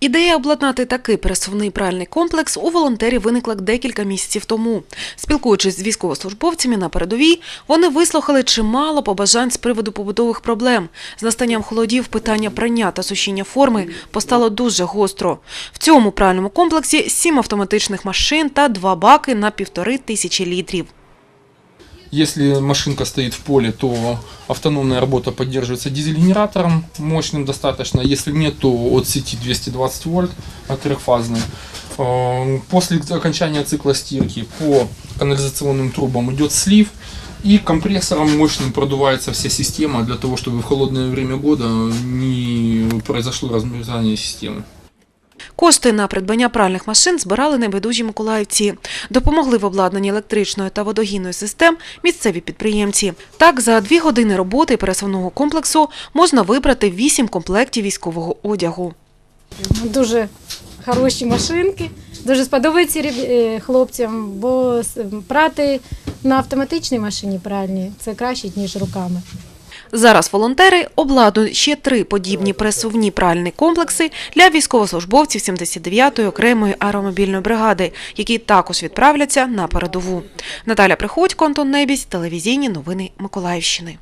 Ідея обладнати такий пересувний пральний комплекс у волонтерів виникла декілька місяців тому. Спілкуючись з військовослужбовцями на передовій, вони вислухали чимало побажань з приводу побутових проблем. З настанням холодів питання прання та сушіння форми постало дуже гостро. В цьому пральному комплексі сім автоматичних машин та два баки на півтори тисячі літрів. Если машинка стоит в поле, то автономная работа поддерживается дизель-генератором мощным достаточно. Если нет, то от сети 220 вольт от трехфазной. Э, После окончания цикла стирки по канализационным трубам идет слив. И компрессором мощным продувается вся система для того, чтобы в холодное время года не произошло размерзание системы. Кошти на придбання пральних машин збирали небайдужі миколаївці. Допомогли в обладнанні електричної та водогінної систем місцеві підприємці. Так, за дві години роботи пересувного комплексу можна вибрати вісім комплектів військового одягу. Дуже хороші машинки. Дуже сподобається реб- е, хлопцям, бо прати на автоматичній машині пральні це краще, ніж руками. Зараз волонтери обладують ще три подібні пресувні пральні комплекси для військовослужбовців 79-ї окремої аеромобільної бригади, які також відправляться на передову. Наталя Приходько, Антон Небісь, телевізійні новини Миколаївщини.